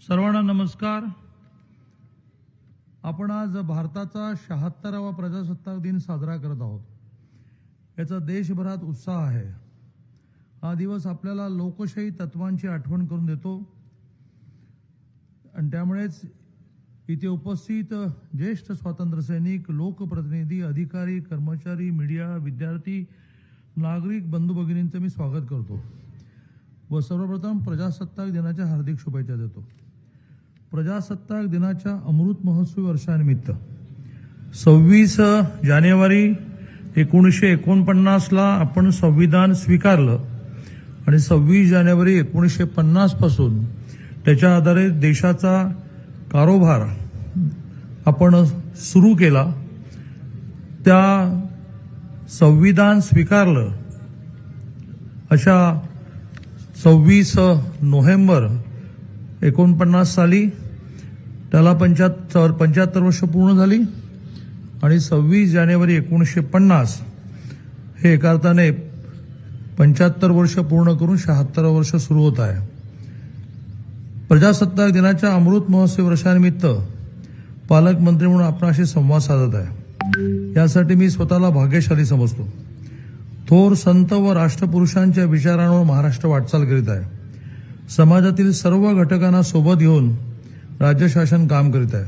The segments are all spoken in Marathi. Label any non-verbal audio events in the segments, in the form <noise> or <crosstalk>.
सर्वांना नमस्कार. आपण आज भारताचा शहात्तरावा प्रजासत्ताक दिन साजरा करत आहोत. याचा देशभरात उत्साह आहे. हा दिवस आपल्याला लोकशाही तत्वांची आठवण करून देतो. आणि त्यामुळेच इथे उपस्थित ज्येष्ठ स्वातंत्र्यसैनिक लोकप्रतिनिधी अधिकारी कर्मचारी मीडिया विद्यार्थी नागरिक बंधू भगिनींचं मी स्वागत करतो व सर्वप्रथम प्रजासत्ताक दिनाच्या हार्दिक शुभेच्छा देतो. प्रजासत्ताक दिनाच्या अमृत महोत्सवी वर्षानिमित्त सव्वीस जानेवारी एकोणीसशे एकोणपन्नासला आपण संविधान स्वीकारलं आणि सव्वीस जानेवारी एकोणीसशे पन्नासपासून त्याच्या आधारे देशाचा कारोबार आपण सुरू केला. त्या संविधान स्वीकारलं. अशा सव्वीस नोव्हेंबर एकोणपन्नास साली त्याला पंच्याहत्तर पंच्याहत्तर वर्ष पूर्ण झाली आणि सव्वीस जानेवारी एकोणीसशे पन्नास हे एका अर्थाने पंच्याहत्तर वर्ष पूर्ण करून शहात्तर वर्ष सुरू होत आहे. प्रजासत्ताक दिनाच्या अमृत महोत्सवी वर्षानिमित्त पालकमंत्री म्हणून आपणाशी संवाद साधत आहे. यासाठी मी स्वतःला भाग्यशाली समजतो. थोर संत व राष्ट्रपुरुषांच्या विचारांवर महाराष्ट्र वाटचाल करीत आहे. समाजातील सर्व घटकांना सोबत घेऊन राज्य शासन काम करीत आहे.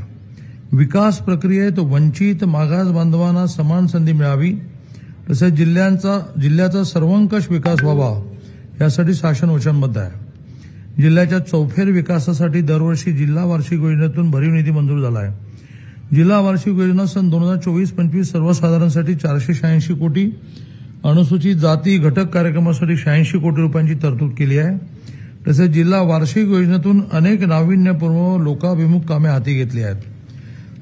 विकास प्रक्रियेत वंचित मागास बांधवांना समान संधी मिळावी तसेच जिल्ह्यांचा जिल्ह्याचा सर्वंकष विकास व्हावा यासाठी शासन वचनबद्ध आहे. जिल्ह्याच्या चौफेर विकासासाठी दरवर्षी जिल्हा वार्षिक योजनेतून भरीव निधी मंजूर झाला आहे. जिल्हा वार्षिक योजना सन दोन हजार चोवीस पंचवीस सर्वसाधारणसाठी चारशे शहाऐंशी कोटी अनुसूचित जाती घटक कार्यक्रमासाठी शहाऐंशी कोटी रुपयांची तरतूद केली आहे. तसेच जिल्हा वार्षिक योजनेतून अनेक नाविन्यपूर्व लोकाभिमुख कामे हाती घेतली आहेत.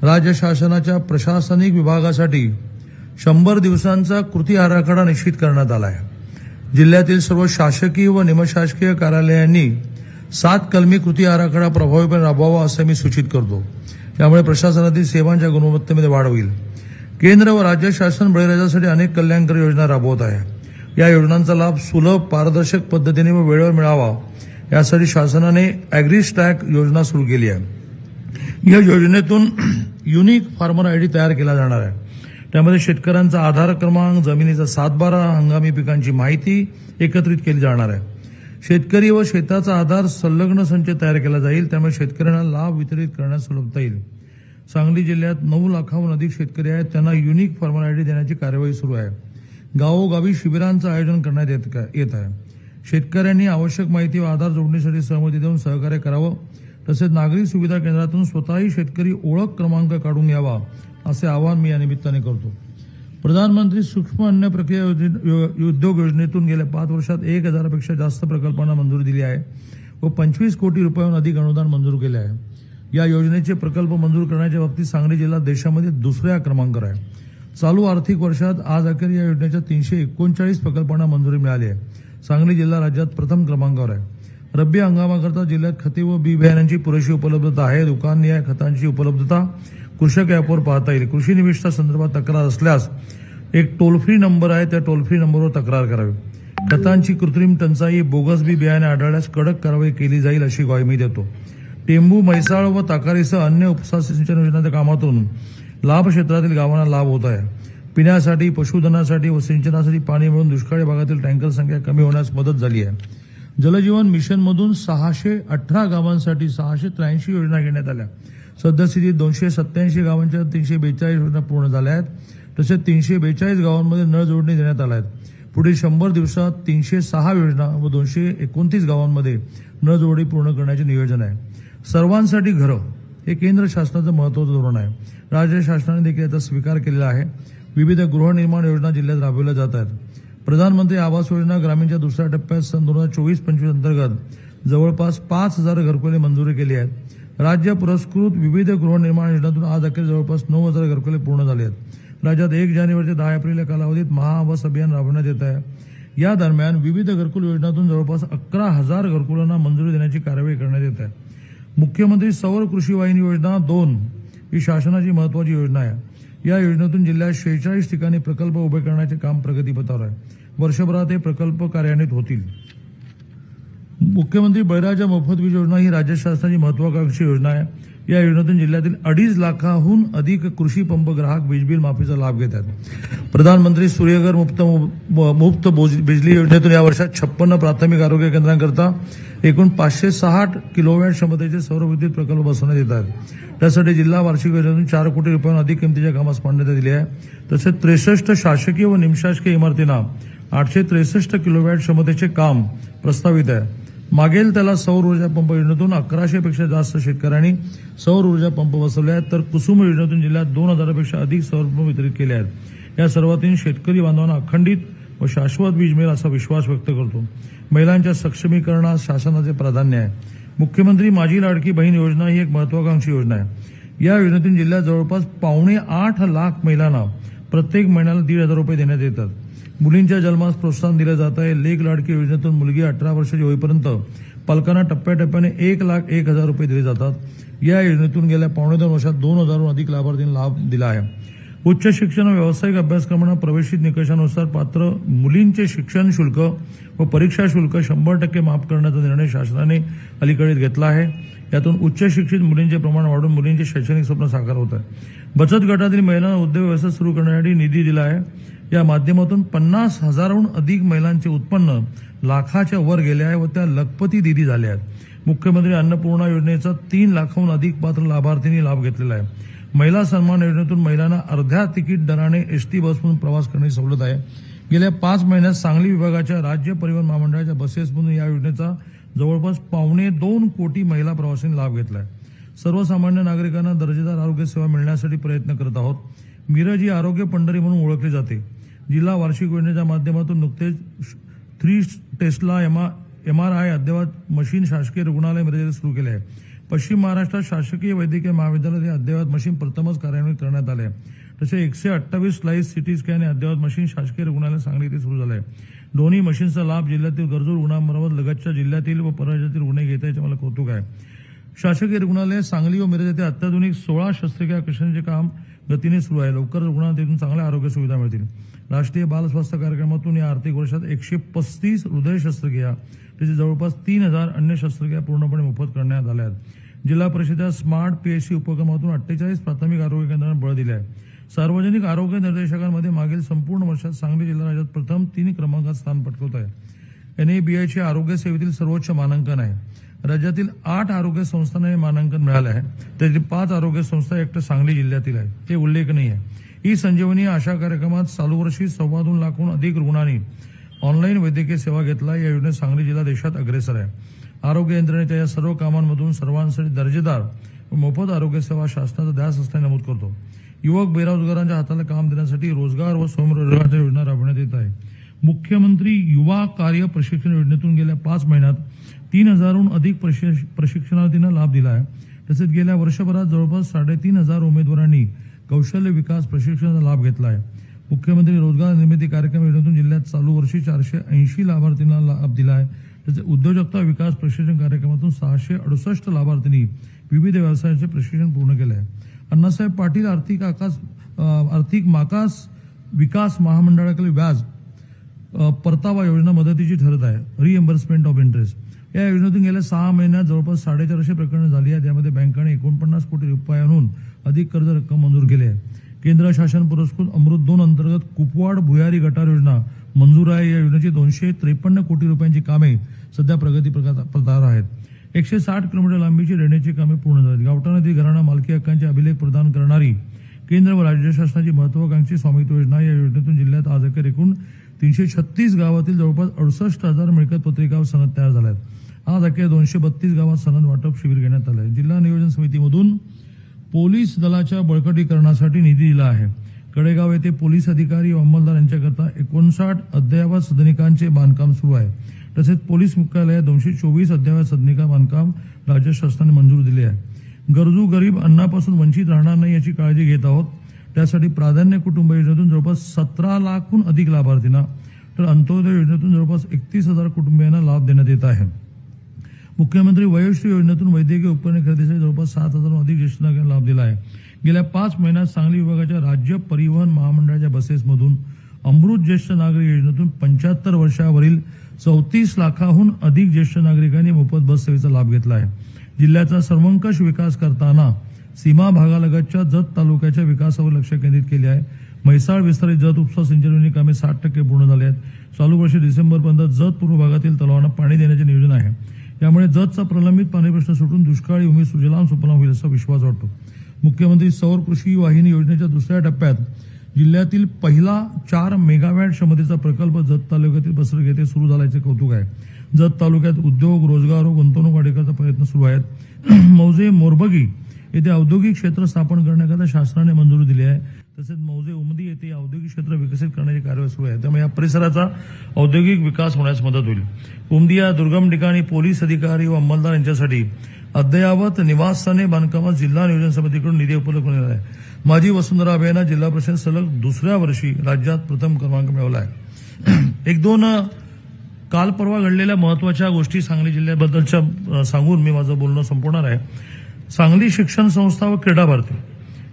राज्य शासनाच्या प्रशासनिक विभागासाठी शंभर दिवसांचा कृती आराखडा निश्चित करण्यात आला आहे जिल्ह्यातील सर्व शासकीय व निमशासकीय कार्यालयांनी सात कलमी कृती आराखडा प्रभावीपणे राबवावा असं मी सूचित करतो. यामुळे प्रशासनातील सेवांच्या गुणवत्तेमध्ये वाढ होईल. केंद्र व राज्य शासन बळीराजासाठी अनेक कल्याणकारी योजना राबवत आहे. या योजनांचा लाभ सुलभ पारदर्शक पद्धतीने व वेळेवर मिळावा यासाठी शासनाने अॅग्रीस्टॅक योजना सुरू केली आहे. या योजनेतून युनिक फार्मर आयडी तयार केला जाणार आहे. त्यामध्ये शेतकऱ्यांचा आधार क्रमांक जमिनीचा सातबारा हंगामी पिकांची माहिती एकत्रित केली जाणार आहे. शेतकरी व शेताचा आधार संलग्न संच तयार केला जाईल त्यामुळे शेतकऱ्यांना लाभ वितरित करण्यास सुलभता येईल. सांगली जिल्ह्यात नऊ लाखाहून अधिक शेतकरी आहेत त्यांना युनिक फार्मर आयडी देण्याची कार्यवाही सुरू आहे. गावोगावी शिबिरांचं आयोजन करण्यात येत का- येत आहे. शेतकऱ्यांनी आवश्यक माहिती व आधार जोडणीसाठी सहमती देऊन सहकार्य करावं. तसेच नागरिक सुविधा केंद्रातून स्वतःही शेतकरी ओळख क्रमांक काढून घ्यावा असे आवाहन मी या निमित्ताने करतो. प्रधानमंत्री सूक्ष्म अन्न प्रक्रिया यो- उद्योग योजनेतून गेल्या पाच वर्षात एक हजारापेक्षा जास्त प्रकल्पांना मंजुरी दिली आहे व पंचवीस कोटी रुपयांहून अधिक अनुदान मंजूर केले आहे. या योजनेचे प्रकल्प मंजूर करण्याच्या बाबतीत सांगली जिल्हा देशामध्ये दुसऱ्या क्रमांकावर आहे. चालू आर्थिक वर्षात आज अखेर या योजनेच्या तीनशे एकोणचाळीस प्रकल्पांना मंजुरी मिळाली आहे. सांगली जिल्हा राज्यात प्रथम क्रमांकावर आहे. रब्बी हंगामाकरता जिल्ह्यात खते व बी बियाण्यांची पुरेशी उपलब्धता आहे. दुकाननिहाय खतांची उपलब्धता कृषक ॲपवर पाहता येईल. कृषी निविष्ठा संदर्भात तक्रार असल्यास एक टोल फ्री नंबर आहे. त्या टोल फ्री नंबरवर तक्रार करावी. खतांची कृत्रिम टंचाई बोगस बी बियाणे आढळल्यास कडक कारवाई केली जाईल अशी ग्वाही मी देतो. टेंबू म्हैसाळ व ताकारीसह अन्य उपसा सिंचन योजनांच्या कामातून लाभ क्षेत्रातील गावांना लाभ होत आहे. पिण्यासाठी पशुधनासाठी व सिंचनासाठी पाणी मिळून दुष्काळी भागातील टँकर संख्या कमी होण्यास मदत झाली आहे. जलजीवन मिशनमधून सहाशे अठरा गावांसाठी सहाशे त्र्याऐंशी योजना घेण्यात आल्या. सद्यस्थितीत दोनशे सत्याऐंशी गावांच्या तीनशे बेचाळीस योजना पूर्ण झाल्या आहेत. तसेच तीनशे बेचाळीस गावांमध्ये नळ जोडणी देण्यात आल्या आहेत. पुढील शंभर दिवसात तीनशे सहा योजना व दोनशे एकोणतीस गावांमध्ये नळ जोडणी पूर्ण करण्याचे नियोजन आहे. सर्वांसाठी घरं हे केंद्र शासनाचं महत्वाचं धोरण आहे. राज्य शासनाने देखील याचा स्वीकार केलेला आहे. विविध गृहनिर्माण योजना जिल्ह्यात राबवल्या जात आहेत प्रधानमंत्री आवास योजना ग्रामीणच्या दुसऱ्या टप्प्यात सन दोन हजार चोवीस पंचवीस अंतर्गत जवळपास पाच हजार घरकुले मंजुरी केली आहेत. राज्य पुरस्कृत विविध गृहनिर्माण योजनातून आज अखेर जवळपास नऊ हजार घरकुले पूर्ण झाले आहेत. राज्यात एक जानेवारी ते दहा एप्रिल या कालावधीत महाआवास अभियान राबवण्यात येत आहे. या दरम्यान विविध घरकुल योजनातून जवळपास अकरा हजार घरकुलांना मंजुरी देण्याची कार्यवाही करण्यात येत आहे. मुख्यमंत्री सौर कृषी वाहिनी योजना दोन ही शासनाची महत्वाची योजना आहे. या योजनेतून जिल्ह्यात शेहेचाळीस ठिकाणी प्रकल्प उभे करण्याचे काम प्रगतीपथावर आहे. वर्षभरात हे प्रकल्प कार्यान्वित होतील. मुख्यमंत्री बैराजा मोफत वीज योजना ही राज्य शासनाची महत्वाकांक्षी योजना आहे. या योजनेतून जिल्ह्यातील अडीच लाखाहून अधिक कृषी पंप ग्राहक वीजबिल माफीचा लाभ घेत आहेत. प्रधानमंत्री सूर्यघर मुक्त मुफ्त बोज- बिजली योजनेतून या वर्षात छप्पन्न प्राथमिक आरोग्य केंद्रांकरता एकूण पाचशे साठ किलोवॅट क्षमतेचे सौर विद्युत प्रकल्प बसवण्यात येत आहेत. त्यासाठी जिल्हा वार्षिक योजनेतून चार कोटी रुपयांहून अधिक किमतीच्या कामास मान्यता दिली आहे. तसेच त्रेसष्ट शासकीय व निमशासकीय इमारतींना आठशे त्रेसष्ट किलोवॅट क्षमतेचे काम प्रस्तावित आहे. मागेल त्याला सौर ऊर्जा पंप योजनेतून अकराशे पेक्षा जास्त शेतकऱ्यांनी सौर ऊर्जा पंप बसवले आहेत. तर कुसुम योजनेतून जिल्ह्यात दोन हजारापेक्षा अधिक सौर पंप वितरित केले आहेत. या सर्वातून शेतकरी बांधवांना अखंडित व शाश्वत वीज मिळेल असा विश्वास व्यक्त करतो. महिलांच्या सक्षमीकरणात शासनाचे प्राधान्य आहे. मुख्यमंत्री माझी लाडकी बहीण योजना ही एक महत्वाकांक्षी योजना आहे. या योजनेतून जिल्ह्यात जवळपास पावणे आठ लाख महिलांना प्रत्येक महिन्याला दीड हजार रुपये देण्यात येतात. मुलींच्या जन्मास प्रोत्साहन दिलं जात आहे. लेख लाडकी योजनेतून मुलगी अठरा वर्षाची होईपर्यंत पालकांना टप्प्याटप्प्याने एक लाख एक हजार रुपये दिले जातात. या योजनेतून गेल्या पावणे दोन वर्षात दोन हजारहून अधिक लाभार्थींना लाभ दिला आहे. उच्च शिक्षण व व्यावसायिक अभ्यासक्रमांना प्रवेशित निकषानुसार पात्र मुलींचे शिक्षण शुल्क व परीक्षा शुल्क शंभर टक्के माफ करण्याचा निर्णय शासनाने अलीकडेच घेतला आहे. यातून उच्च शिक्षित मुलींचे प्रमाण वाढून मुलींचे शैक्षणिक स्वप्न साकार होत आहे. बचत गटातील महिलांना उद्योग व्यवसाय सुरू करण्यासाठी निधी दिला आहे. या माध्यमातून पन्नास हजाराहून अधिक महिलांचे उत्पन्न लाखाच्या वर गेले आहे व त्या लखपती दिदी झाल्या आहेत. मुख्यमंत्री अन्नपूर्णा योजनेचा तीन लाखाहून अधिक पात्र लाभार्थींनी लाभ घेतलेला आहे. महिला सन्मान योजनेतून महिलांना अर्ध्या तिकीट दराने एसटी बसमधून प्रवास करण्याची सवलत आहे. गेल्या पाच महिन्यात सांगली विभागाच्या राज्य परिवहन महामंडळाच्या बसेसमधून या योजनेचा जवळपास पावणे दोन कोटी महिला प्रवाशांनी लाभ घेतला आहे सर्वसामान्य नागरिकांना दर्जेदार आरोग्य सेवा मिळण्यासाठी प्रयत्न करत आहोत. मिरज ही आरोग्य पंढरी म्हणून ओळखली जाते. जिल्हा वार्षिक योजनेच्या माध्यमातून नुकतेच three tesla M R I अद्ययावत मशीन शासकीय रुग्णालय मर्यादेत सुरू केले आहे. पश्चिम महाराष्ट्रात शासकीय वैद्यकीय महाविद्यालयात हे अद्ययावत मशीन प्रथमच कार्यान्वित करण्यात आले तसे एकशे अठ्ठावीस स्लाईस सिटी स्कॅन हे अद्ययावत मशीन शासकीय रुग्णालय सांगली येथे सुरू झालं आहे. दोन्ही मशीनचा लाभ जिल्ह्यातील गरजू रुग्णांबरोबर लगतच्या जिल्ह्यातील व परराज्यातील रुग्ण घेत याचे मला कौतुक आहे. शासकीय रुग्णालय सांगली व मिरज येथे अत्याधुनिक सोळा शस्त्रक्रिया कक्षांचे काम गतीने सुरू आहे. लवकर रुग्णांना तिथून चांगल्या आरोग्य सुविधा मिळतील. राष्ट्रीय बाल स्वास्थ्य कार्यक्रमातून या आर्थिक वर्षात एकशे पस्तीस हृदय शस्त्रक्रिया तसेच जवळपास तीन हजार अन्य शस्त्रक्रिया पूर्णपणे मोफत करण्यात आल्या आहेत. जिल्हा परिषदेच्या स्मार्ट पीएचसी उपक्रमातून अठ्ठेचाळीस प्राथमिक आरोग्य केंद्रांना बळ दिले आहे. सार्वजनिक आरोग्य निर्देशकांमध्ये मागील संपूर्ण वर्षात सांगली जिल्हा राज्यात प्रथम तीन क्रमांकात स्थान पटकवत आहे. एनएबीआयचे आरोग्य सेवेतील सर्वोच्च मानांकन आहे. राज्यातील आठ आरोग्य संस्थांना हे मानांकन मिळालं आहे. त्यातील पाच आरोग्य संस्था एकटं सांगली जिल्ह्यातील आहे. हे उल्लेखनीय आहे. ई संजीवनी आशा कार्यक्रमात चालू वर्षी सव्वा दोन लाखहून अधिक रुग्णांनी ऑनलाईन वैद्यकीय सेवा घेतला. या योजनेत सांगली जिल्हा देशात अग्रेसर आहे. आरोग्य यंत्रणेच्या या सर्व कामांमधून सर्वांसाठी दर्जेदार व मोफत आरोग्य सेवा शासनाचा ध्यास असल्याने नमूद करतो. युवक बेरोजगारांच्या हाताला काम देण्यासाठी रोजगार व स्वयंरोजगाराच्या योजना राबवण्यात येत आहे. मुख्यमंत्री युवा कार्य प्रशिक्षण योजनेतून गेल्या पाच महिन्यात तीन हजारहून अधिक प्रशिक्ष- प्रशिक्षणार्थींना लाभ दिला आहे. तसेच गेल्या वर्षभरात जवळपास साडेतीन हजार उमेदवारांनी कौशल्य विकास प्रशिक्षणाचा लाभ घेतला आहे. मुख्यमंत्री रोजगार निर्मिती कार्यक्रम योजनेतून जिल्ह्यात चालू वर्षी चारशे ऐंशी लाभार्थींना लाभ दिला आहे. तसेच उद्योजकता विकास प्रशिक्षण कार्यक्रमातून सहाशे अडुसष्ट लाभार्थींनी विविध व्यवसायाचे प्रशिक्षण पूर्ण केले आहे. अण्णासाहेब पाटील आर्थिक आकाश आर्थिक मागास विकास महामंडळाकडे व्याज परतावा योजना मदतीची ठरत आहे. रिएम्बर्समेंट ऑफ इंटरेस्ट या योजनेतून गेल्या सहा महिन्यात जवळपास साडेचारशे प्रकरणं झाली आहेत. यामध्ये बँकाने एकोणपन्नास कोटी रुपयांहून अधिक कर्ज रक्कम मंजूर केली आहे. केंद्र शासन पुरस्कृत अमृत दोन अंतर्गत कुपवाड भुयारी गटार योजना मंजूर आहे. या योजनेची दोनशे त्रेपन्न कोटी रुपयांची कामे सध्या प्रगती प्रकार आहेत. एकशे साठ किलोमीटर लांबीची रेल्वेची कामे पूर्ण झाली गावठा नदी घराणा मालकी हक्कांचे अभिलेख प्रदान करणारी केंद्र व राज्य शासनाची महत्वाकांक्षी स्वामित्व योजना या योजनेतून जिल्ह्यात आज अखेर एकूण तीनशे छत्तीस गावातील जवळपास अडुसष्ट हजार मिळकतपत्रिका सनद तयार झाल्या आहेत आज अखेर दोनशे बत्तीस गावात सनद वाटप शिबिर घेण्यात आलं आहे जिल्हा नियोजन समितीमधून पोलीस दलाच्या बळकटीकरणासाठी निधी दिला आहे. कडेगाव येथे पोलीस अधिकारी व अंमलदार यांच्याकरता एकोणसाठ अद्ययावत सदनिकांचे बांधकाम सुरू आहे. तसेच पोलीस मुख्यालयात दोनशे चोवीस अद्ययावत सदनिका बांधकाम राज्य शासनाने मंजूर दिले आहे. गरजू गरीब अन्नापासून वंचित राहणार नाही याची काळजी घेत आहोत. त्यासाठी प्राधान्य कुटुंब योजनेतून जवळपास सतरा लाखहून अधिक लाभार्थींना तर अंत्योदय योजनेतून जवळपास एकतीस हजार कुटुंबियांना लाभ देण्यात येत आहे. मुख्यमंत्री वयोश्री योजनेतून वैद्यकीय उपकरणे खरेदीसाठी जवळपास सात हजारहून अधिक ज्येष्ठ नागरिकांना लाभ दिला आहे. गेल्या पाच महिन्यात सांगली विभागाच्या राज्य परिवहन महामंडळाच्या बसेसमधून अमृत ज्येष्ठ नागरिक योजनेतून पंच्याहत्तर वर्षावरील चौतीस लाखाहून अधिक ज्येष्ठ नागरिकांनी मोफत बस सेवेचा लाभ घेतला आहे. जिल्ह्याचा सर्वंकष विकास करताना सीमा भागालगतच्या जत तालुक्याच्या विकासावर लक्ष केंद्रित केले आहे. म्हैसाळ विस्तारित जत उपसा सिंचन कामे साठ टक्के पूर्ण झाले आहेत. चालू वर्षी डिसेंबरपर्यंत जत पूर्व भागातील तलावांना पाणी देण्याचे नियोजन आहे. यामुळे जतचा प्रलंबित पाणी प्रश्न सुटून दुष्काळी उमेद सुजलाम सुफलाम होईल असा विश्वास वाटतो. मुख्यमंत्री सौर कृषी वाहिनी योजनेच्या दुसऱ्या टप्प्यात जिल्ह्यातील पहिला चार मेगावॅट क्षमतेचा प्रकल्प जत तालुक्यातील बसरग येथे सुरू झाल्याचे कौतुक आहे. जत तालुक्यात उद्योग रोजगार व गुंतवणूक वाढीकरता प्रयत्न सुरू आहेत. <clears throat> मौजे मोरबगी येथे औद्योगिक क्षेत्र स्थापन करण्याकरता शासनाने मंजुरी दिली आहे. तसेच मौजे उमदी येथे औद्योगिक क्षेत्र विकसित करण्याची कार्यवाही सुरू आहे. त्यामुळे या परिसराचा औद्योगिक विकास होण्यास मदत होईल. उमदी या दुर्गम ठिकाणी पोलीस अधिकारी व अंमलदार यांच्यासाठी अद्ययावत निवासस्थाने बांधकामात जिल्हा नियोजन समितीकडून निधी उपलब्ध होणार आहे. माझी वसुंधरा अभियाना जिल्हा परिषद सलग दुसऱ्या वर्षी राज्यात प्रथम क्रमांक मिळवला आहे. <clears throat> एक दोन काल परवा घडलेल्या महत्त्वाच्या गोष्टी सांगली जिल्ह्याबद्दलच्या सांगून मी माझं बोलणं संपवणार आहे. सांगली शिक्षण संस्था व क्रीडा भारती.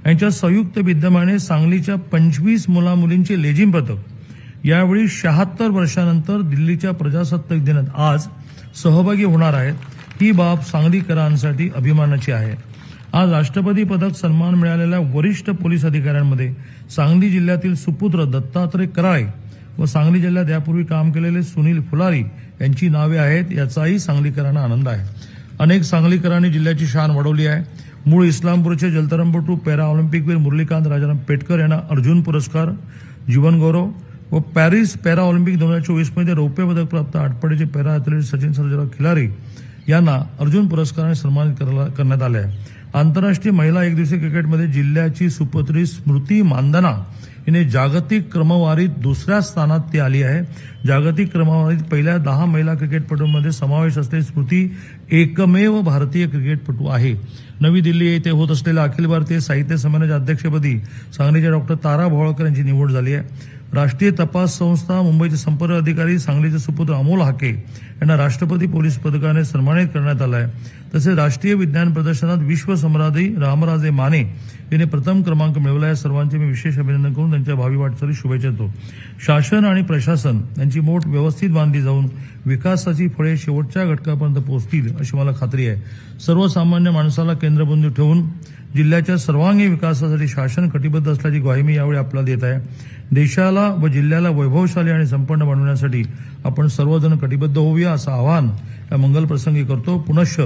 यांच्या संयुक्त विद्यमाने सांगलीच्या पंचवीस मुला मुलींचे लेझिम पथक यावेळी शहात्तर वर्षानंतर दिल्लीच्या प्रजासत्ताक दिनात आज सहभागी होणार आहेत. ही बाब सांगलीकरांसाठी अभिमानाची आहे. आज राष्ट्रपती पदक सन्मान मिळालेल्या वरिष्ठ पोलीस अधिकाऱ्यांमध्ये सांगली जिल्ह्यातील सुपुत्र दत्तात्रय कराळे व सांगली जिल्ह्यात यापूर्वी काम केलेले सुनील फुलारी यांची नावे आहेत याचाही सांगलीकरांना आनंद आहे. अनेक सांगलीकरांनी जिल्ह्याची शान वाढवली आहे. मूळ इस्लामपूरचे जलतरणपटू पॅरा ऑलिम्पिकवीर मुरलीकांत राजाराम पेटकर यांना अर्जुन पुरस्कार जीवनगौरव व पॅरिस पॅरा ऑलिम्पिक दोन हजार चोवीसमध्ये रौप्य पदक प्राप्त आटपाडीचे पॅरा ॲथलीट सचिन सर्जेराव खिलारी यांना अर्जुन पुरस्काराने सन्मानित करण्यात आले आहे. आंतरराष्ट्रीय महिला एकदिवसीय क्रिकेटमध्ये जिल्ह्याची सुपुत्री स्मृती मानधना हिने जागतिक क्रमवारीत दुसऱ्या स्थानात ती आली आहे. जागतिक क्रमवारीत पहिल्या दहा महिला क्रिकेटपटूंमध्ये समावेश असलेली स्मृती एकमेव भारतीय क्रिकेटपटू आहे. नवी दिल्ली येथे होत असलेल्या अखिल भारतीय साहित्य संमेलनाच्या अध्यक्षपदी सांगलीच्या डॉक्टर तारा भोळकर यांची निवड झाली आहे. राष्ट्रीय तपास संस्था मुंबईचे संपर्क अधिकारी सांगलीचे सुपुत्र अमोल हाके यांना राष्ट्रपती पोलीस पदकाने सन्मानित करण्यात आलं आहे. तसेच राष्ट्रीय विज्ञान प्रदर्शनात विश्वसम्राधी रामराजे माने यांनी प्रथम क्रमांक मिळवला आहे. सर्वांचे मी विशेष अभिनंदन करून त्यांच्या भावी वाटचाली शुभेच्छा देतो. शासन आणि प्रशासन यांची मोठ व्यवस्थित बांधली जाऊन विकासाची फळे शेवटच्या घटकापर्यंत पोहोचतील अशी मला खात्री आहे. सर्वसामान्य माणसाला केंद्रबिंदू ठेवून जिल्ह्याच्या सर्वांगीण विकासासाठी शासन कटिबद्ध असल्याची ग्वाही मी यावेळी आपल्याला देत आहे. देशाला व जिल्ह्याला वैभवशाली आणि संपन्न बनवण्यासाठी आपण सर्वजण कटिबद्ध होऊया असं आवाहन या मंगल प्रसंगी करतो. पुनश्च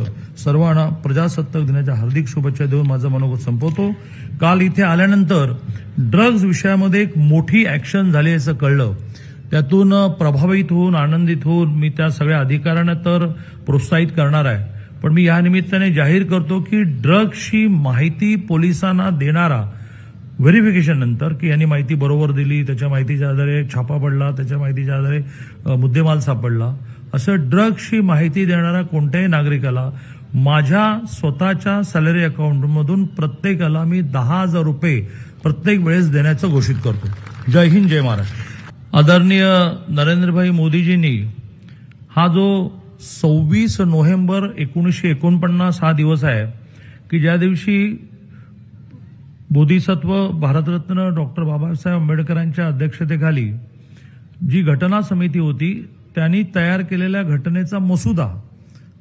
सर्वांना प्रजासत्ताक दिनाच्या हार्दिक शुभेच्छा देऊन माझं मनोगत संपवतो. काल इथे आल्यानंतर ड्रग्ज विषयामध्ये एक मोठी ॲक्शन झाली असं कळलं. त्यातून प्रभावित होऊन आनंदित होऊन मी त्या सगळ्या अधिकाऱ्यांना तर प्रोत्साहित करणार आहे. पण मी या निमित्ताने जाहीर करतो की ड्रग्सची माहिती पोलिसांना देणारा व्हेरिफिकेशन नंतर की यांनी माहिती बरोबर दिली त्याच्या माहितीच्या आधारे छापा पडला त्याच्या माहितीच्या आधारे मुद्देमाल सापडला. असं ड्रग्सची माहिती देणाऱ्या कोणत्याही नागरिकाला माझ्या स्वतःच्या सॅलरी अकाउंटमधून प्रत्येकाला मी दहा हजार रुपये प्रत्येक वेळेस देण्याचं घोषित करतो. जय हिंद जय महाराष्ट्र. आदरणीय नरेंद्रभाई मोदीजींनी हा जो सव्वीस नोव्हेंबर एकोणीसशे एकोणपन्नास हा दिवस आहे की ज्या दिवशी बोधिसत्व भारतरत्न डॉक्टर बाबासाहेब आंबेडकरांच्या अध्यक्षतेखाली जी घटना समिती होती त्यांनी तयार केलेल्या घटनेचा मसुदा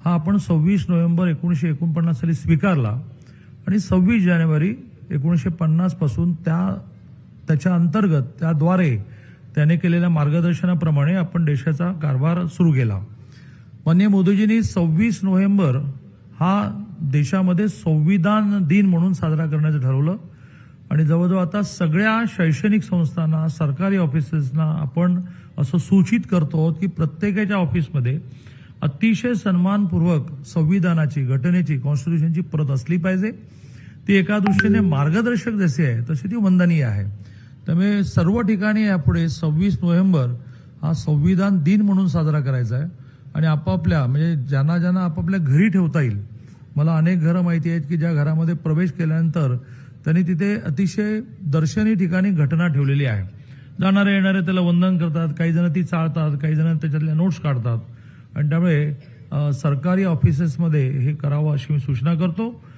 हा आपण सव्वीस नोव्हेंबर एकोणीसशे एकोणपन्नास साली स्वीकारला आणि सव्वीस जानेवारी एकोणीसशे पन्नासपासून त्या त्याच्या अंतर्गत त्याद्वारे त्याने केलेल्या मार्गदर्शनाप्रमाणे आपण देशाचा कारभार सुरू केला. माननीय मोदीजींनी सव्वीस नोव्हेंबर हा देशामध्ये संविधान दिन म्हणून साजरा करण्याचं ठरवलं. आणि जवळजवळ आता सगळ्या शैक्षणिक संस्थांना सरकारी ऑफिसेसना आपण असं सूचित करतो आहोत की प्रत्येकाच्या ऑफिसमध्ये अतिशय सन्मानपूर्वक संविधानाची घटनेची कॉन्स्टिट्यूशनची प्रत असली पाहिजे. ती एका दृष्टीने मार्गदर्शक जशी आहे तशी ती वंदनीय आहे. त्यामुळे सर्व ठिकाणी यापुढे सव्वीस नोव्हेंबर हा संविधान दिन म्हणून साजरा करायचा आहे. आणि आपापल्या म्हणजे ज्यांना ज्यांना आपापल्या घरी ठेवता येईल. मला अनेक घरं माहिती आहेत की ज्या घरामध्ये प्रवेश केल्यानंतर त्यांनी तिथे अतिशय दर्शनी ठिकाणी घटना ठेवलेली आहे. जाणारे येणारे त्याला वंदन करतात काही जण ती चाळतात काही जण त्याच्यातल्या नोट्स काढतात. आणि त्यामुळे सरकारी ऑफिसेसमध्ये हे करावं अशी मी सूचना करतो.